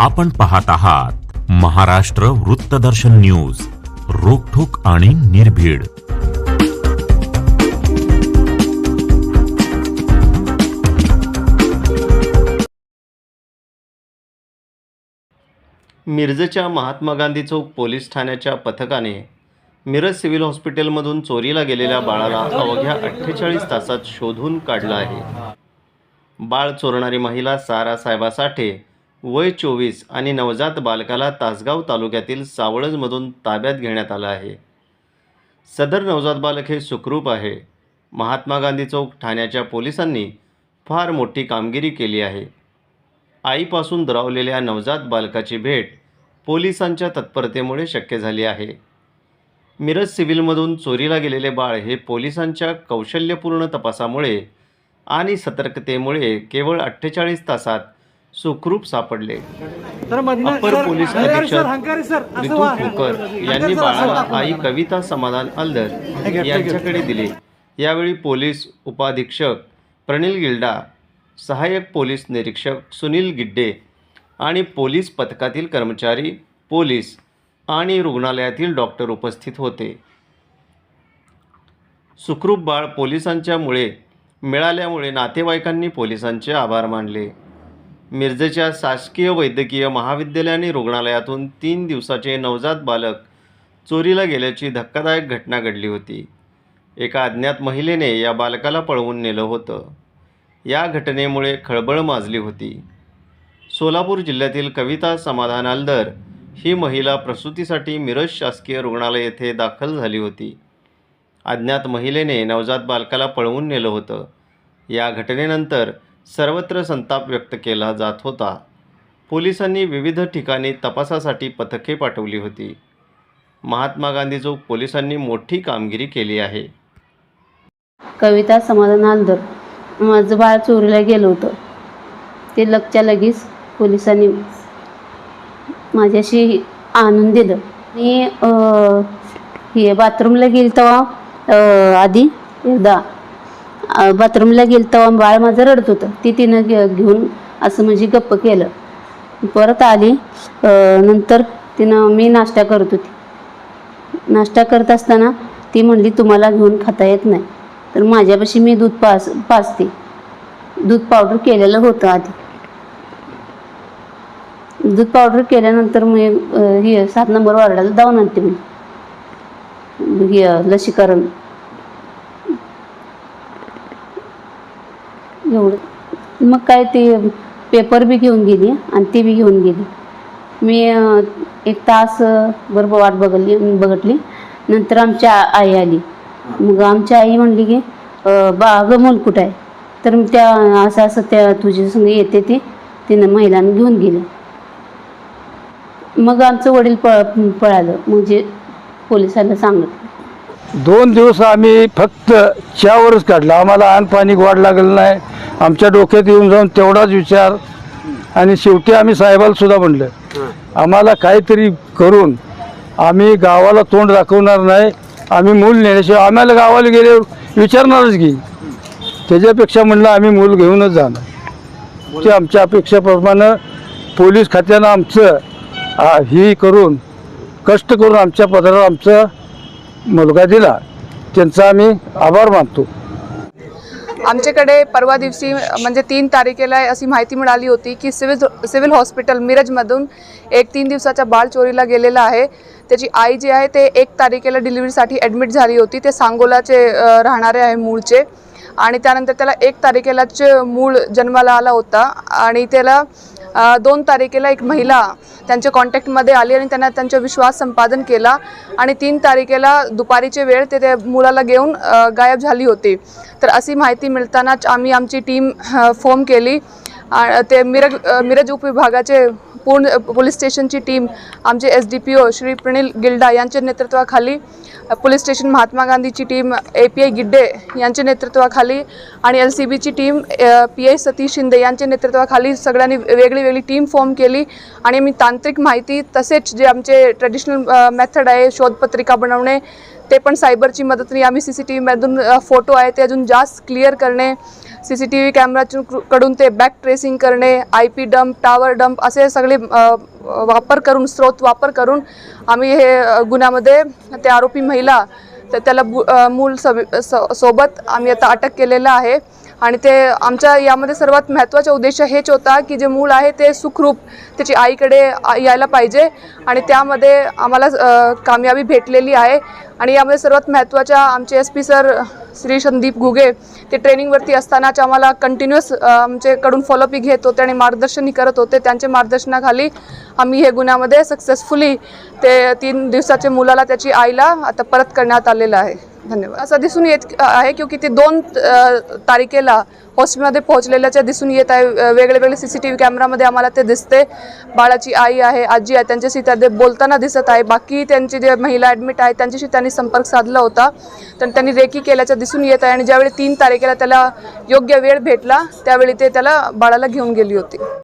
आपण पाहत आहात महाराष्ट्र वृत्तदर्शन न्यूज रोखोक आणि निर्भीड. मिरजच्या महात्मा गांधी चौक पोलीस ठाण्याच्या पथकाने मिरज सिव्हिल हॉस्पिटलमधून चोरीला गेलेल्या बाळाला अवघ्या अठ्ठेचाळीस तासात शोधून काढलं आहे. बाळ चोरणारी महिला सारा साहेबा साठे वय चोवीस आणि नवजात बालकाला तासगाव तालुक्यातील सावळजमधून ताब्यात घेण्यात आलं आहे. सदर नवजात बालक हे सुखरूप आहे. महात्मा गांधी चौक ठाण्याच्या पोलिसांनी फार मोठी कामगिरी केली आहे. आईपासून दुरावलेल्या नवजात बालकाची भेट पोलिसांच्या तत्परतेमुळे शक्य झाली आहे. मिरज सिव्हिलमधून चोरीला गेलेले बाळ हे पोलिसांच्या कौशल्यपूर्ण तपासामुळे आणि सतर्कतेमुळे केवळ अठ्ठेचाळीस तासात सुखरूप सापडले. अप्पर पोलीस अधीक्षक रितू फुकर यांनी बाळाला आई कविता समाधान अलदर यांच्याकडे दिले. यावेळी पोलीस उपाधीक्षक प्रणिल गिल्डा सहाय्यक पोलीस निरीक्षक सुनील गिड्डे आणि पोलीस पथकातील कर्मचारी पोलीस आणि रुग्णालयातील डॉक्टर उपस्थित होते. सुखरूप बाळ पोलिसांच्यामुळे मिळाल्यामुळे नातेवाईकांनी पोलिसांचे आभार मानले. मिरजेच्या शासकीय वैद्यकीय महाविद्यालय आणि रुग्णालयातून तीन दिवसाचे नवजात बालक चोरीला गेल्याची धक्कादायक घटना घडली होती. एका अज्ञात महिलेने या बालकाला पळवून नेलं होतं. या घटनेमुळे खळबळ माजली होती. सोलापूर जिल्ह्यातील कविता समाधान आलदर ही महिला प्रसूतीसाठी मिरज शासकीय रुग्णालय येथे दाखल झाली होती. अज्ञात महिलेने नवजात बालकाला पळवून नेलं होतं. या घटनेनंतर सर्वत्र संताप व्यक्त केला जात होता. पोलिसांनी विविध ठिकाणी तपासासाठी पथके पाठवली होती. महात्मा गांधी चौक पोलिसांनी मोठी कामगिरी केली आहे. कविता समाधान आलदर माझं बाळ चोरीला गेलं होतं. ते लगच्या लगेच पोलिसांनी माझ्याशी आणून दिलं. मी हे बाथरूमला गेली तेव्हा आधी एकदा बाथरूमला गेली तेव्हा बाळ माझं रडत होतं. ती तिनं घे घेऊन असं म्हणजे गप्प केलं. परत आली. नंतर तिनं मी नाश्ता करत होती. नाश्ता करत असताना ती म्हणली तुम्हाला घेऊन खाता येत नाही. तर माझ्यापाशी मी दूध पास पाजते. दूध पावडर केलेलं होतं आधी. दूध पावडर केल्यानंतर मी हे सात नंबर वार्डाला जाऊन आणते मी हे लसीकरण. एवढं. मग काय ते पेपर बी घेऊन गेली आणि ती बी घेऊन गेली. मी एक तास अं, बरोबर वाट बघली बघितली. नंतर आमची आई आली. मग आमची आई म्हणली की बा अगं मूल कुठं आहे? तर मग त्या असं असं त्या तुझ्या संग येते ती. तिनं महिलांना घेऊन गेली. मग आमचं वडील पळ पळालं. म्हणजे पोलिसांना सांगितलं. दोन दिवस आम्ही फक्त चहावरच काढला. आम्हाला अन्न पाणी गोड लागलं नाही. आमच्या डोक्यात येऊन जाऊन तेवढाच विचार. आणि शेवटी आम्ही साहेबाला सुद्धा म्हणलं आम्हाला काहीतरी करून आम्ही गावाला तोंड दाखवणार नाही. आम्ही मूल नेण्याशिवाय आम्हाला गावाला गेल्यावर विचारणारच की. त्याच्यापेक्षा म्हणलं आम्ही मूल घेऊनच जाणार. ते आमच्या अपेक्षेप्रमाणे पोलीस खात्यानं आमचं ही करून कष्ट करून आमच्या पदरात आमचं मुलगा दिला. त्यांचा आम्ही आभार मानतो. आमच्याकडे परवा दिवशी म्हणजे तीन तारखेला अशी माहिती मिळाली होती की सिव्हिल सिव्हिल हॉस्पिटल मिरजमधून एक तीन दिवसाचा बाळ चोरीला गेलेला आहे. त्याची आई जी आहे ते एक तारखेला डिलिव्हरीसाठी ॲडमिट झाली होती. ते सांगोलाचे राहणारे आहे मूळचे. आणि त्यानंतर त्याला एक तारखेलाच मूळ जन्माला आला होता. आणि त्याला दोन तारखेला एक महिला त्यांच्या कॉन्टॅक्टमध्ये आली आणि त्यांना त्यांचा विश्वास संपादन केला. आणि तीन तारखेला दुपारीचे वेळ ते त्या मुलाला घेऊन गायब झाली होती. तर अशी माहिती मिळतानाच आम्ही आमची टीम फॉर्म केली. ते मिरज मिरज उपविभागाचे पूर्ण पोलीस स्टेशनची टीम आमचे S D P O Shri Pranil Gilda यांच्या नेतृत्वाखाली पोलीस स्टेशन महात्मा गांधीची team A P I Gidde यांच्या नेतृत्वाखाली आणि एल सी बीची team P I Satish Shinde यांच्या नेतृत्वाखाली सगळ्यांनी वेगळी वेगळी टीम फॉर्म केली. आणि आम्ही तांत्रिक माहिती तसेच जे आमचे ट्रेडिशनल मेथड आहे शोधपत्रिका बनवणे ते पण सायबरची मदतने आम्ही सी सी टी व्हीमधून फोटो आहे ते अजून जास्त क्लिअर करणे सी सी टी व्ही कॅमेराकडून ते बॅक ट्रेसिंग करणे I P dump tower dump असे सगळे वापर करून स्रोत वापर करून आम्ही हे गुन्ह्यामध्ये ते आरोपी महिला तर त्याला बु मूल सवि सोबत आम्ही आता अटक केलेलं आहे. आणि ते आमच्या यामध्ये सर्वात महत्त्वाचा उद्देश हेच होता की जे मूल आहे ते सुखरूप त्याची आईकडे यायला पाहिजे. आणि त्यामध्ये आम्हाला कामयाबी भेटलेली आहे. आणि यामध्ये सर्वात महत्त्वाच्या आमचे S P sir Shri Sandeep Ghuge ते ट्रेनिंगवरती असतानाच आम्हाला कंटिन्युअस आमच्याकडून फॉलोअपही घेत होते आणि मार्गदर्शनही करत होते. त्यांच्या मार्गदर्शनाखाली आम्ही हे गुन्ह्यामध्ये सक्सेसफुली ते तीन दिवसाच्या मुलाला त्याची आईला आता परत करण्यात आलेलं आहे. धन्यवाद. असं दिसून येत आहे क्योंकि ते दोन तारखेला हॉस्पिटलमध्ये पोहोचलेल्याच्या दिसून येत आहे वेगळे वेगळे सी सी टी व्ही कॅमेरामध्ये आम्हाला ते दिसते. बाळाची आई आहे आजी आहे त्यांच्याशी त्या ते बोलताना दिसत आहे. बाकी त्यांची जे महिला ॲडमिट आहे त्यांच्याशी त्यांनी संपर्क साधला होता. तर त्यांनी रेकी केल्याचं दिसून येत आहे आणि ज्यावेळी तीन तारखेला त्याला योग्य वेळ भेटला त्यावेळी ते त्याला बाळाला घेऊन गेली होती.